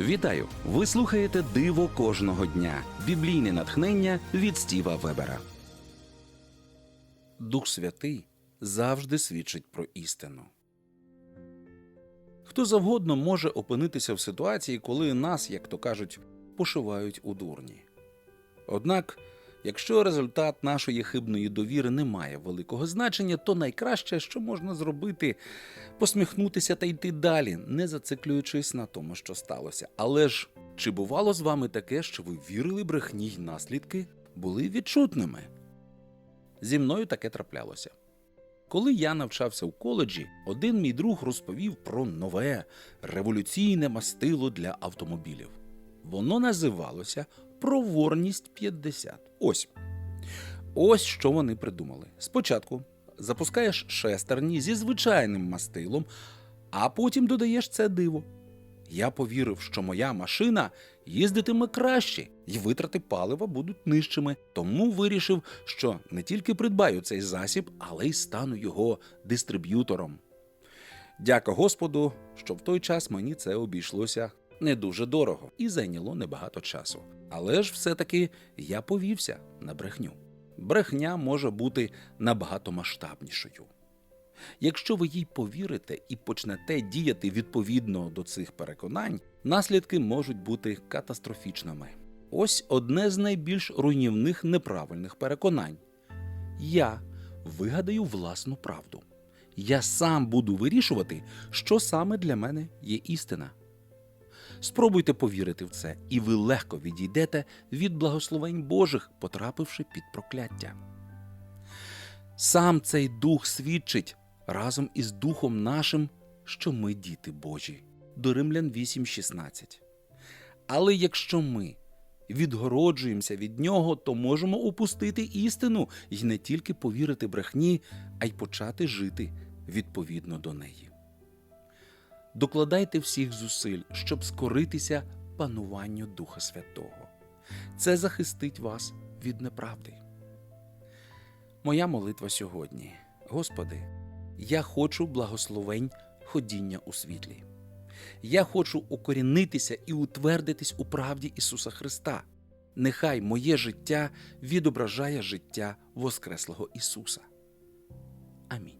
Вітаю! Ви слухаєте Диво кожного дня. Біблійне натхнення від Стіва Вебера. Дух Святий завжди свідчить про істину. Хто завгодно може опинитися в ситуації, коли нас, як то кажуть, пошивають у дурні. Однак, якщо результат нашої хибної довіри не має великого значення, то найкраще, що можна зробити, посміхнутися та йти далі, не зациклюючись на тому, що сталося. Але ж чи бувало з вами таке, що ви вірили брехні й наслідки були відчутними? Зі мною таке траплялося. Коли я навчався в коледжі, один мій друг розповів про нове революційне мастило для автомобілів. Воно називалося Проворність 50. Ось. Ось що вони придумали. Спочатку запускаєш шестерні зі звичайним мастилом, а потім додаєш це диво. Я повірив, що моя машина їздитиме краще, і витрати палива будуть нижчими, тому вирішив, що не тільки придбаю цей засіб, але й стану його дистриб'ютором. Дяка Господу, що в той час мені це обійшлося не дуже дорого і зайняло небагато часу. Але ж все-таки я повівся на брехню. Брехня може бути набагато масштабнішою. Якщо ви їй повірите і почнете діяти відповідно до цих переконань, наслідки можуть бути катастрофічними. Ось одне з найбільш руйнівних неправильних переконань: я вигадаю власну правду. Я сам буду вирішувати, що саме для мене є істина. Спробуйте повірити в це, і ви легко відійдете від благословень Божих, потрапивши під прокляття. Сам цей дух свідчить разом із духом нашим, що ми діти Божі. До Римлян 8.16. Але якщо ми відгороджуємося від нього, то можемо упустити істину і не тільки повірити брехні, а й почати жити відповідно до неї. Докладайте всіх зусиль, щоб скоритися пануванню Духа Святого. Це захистить вас від неправди. Моя молитва сьогодні. Господи, я хочу благословень ходіння у світлі. Я хочу укорінитися і утвердитись у правді Ісуса Христа. Нехай моє життя відображає життя Воскреслого Ісуса. Амінь.